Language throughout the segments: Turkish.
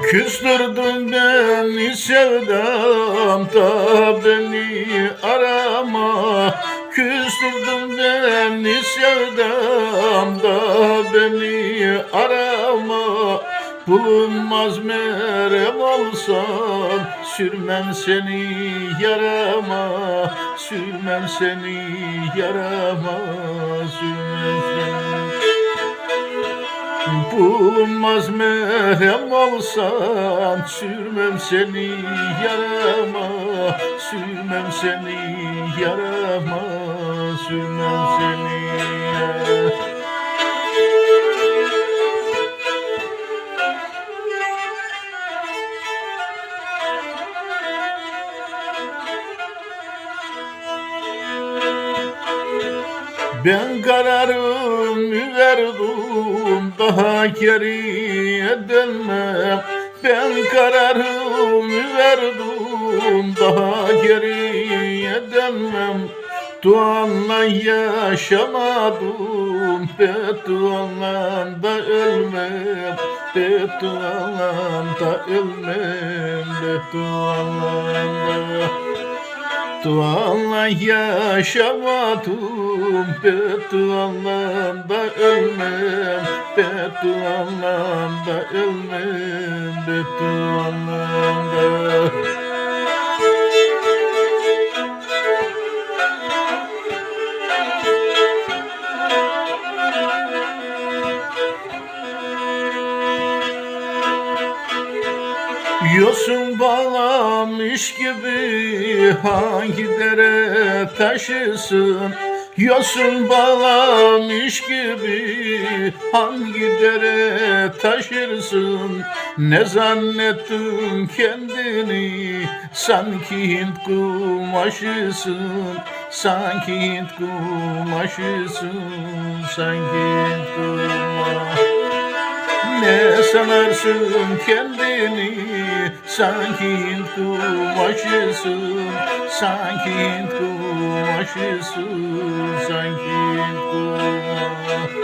Küstürdün beni sevdam da beni arama. Küstürdün beni sevdam da beni arama. Bulunmaz merem olsan Sürmem seni yarama. Sürmem seni yarama Sürmem seni Bulunmaz merhem olsan Sürmem seni yarama Sürmem seni yarama Sürmem seni Ben kararımı verdim daha geriye dönmem. Ben kararımı verdim daha geriye dönmem. Duanla yaşamadım Bedduanla da ölmem. Bedduanla da ölmem Bedduanla da Duanla yaşamadım. Bedduanla da ölmem. Bedduanla da ölmem. Bedduanla da Yosun bağlamış gibi hangi dere taşısın? Yosun bağlamış gibi hangi dere taşırsın? Ne zannettin kendini? Sanki Hint kumaşısın Sanki Hint kumaşısın sanki Hint kumaşısın ne sanarsın kendini Sanki Hint kumaşısın Sanki Hint kumaşısın Sanki Hint kumaşısın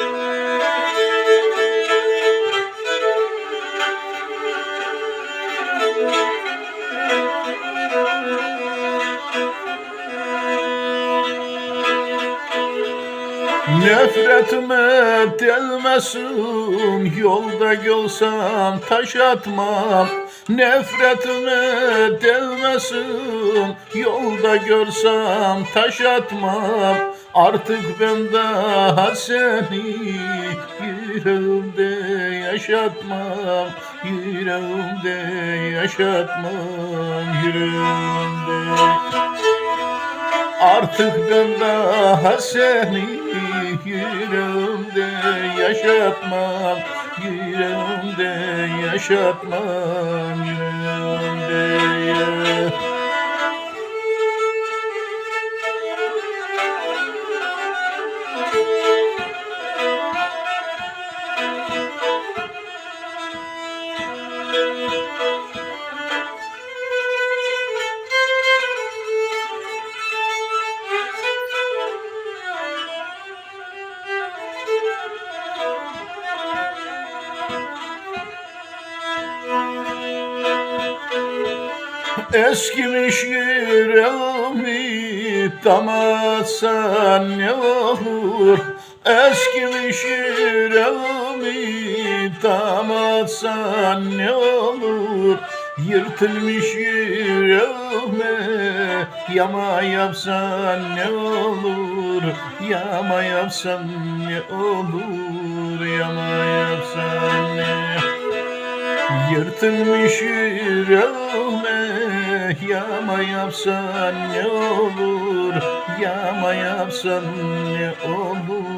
Nefretime delmesin Yolda görsem taş atmam. Nefretime delmesin Yolda görsem taş atmam. Artık ben daha seni Yüreğimde yaşatmam. Yüreğimde yaşatmam Yüreğimde Artık ben daha seni yüreğimde yaşatmam Yüreğimde yaşatmam Yüreğimde ya- Eskimiş yüreğimi damatsan ne olur? Eskimiş yüreğimi damatsan ne olur? Yırtılmış yüreğime yama yapsan ne olur? Yama yapsan ne olur? Yama yapsan ne? Yırtılmış yüreğime yama yapsan ne olur? Yama yapsan ne olur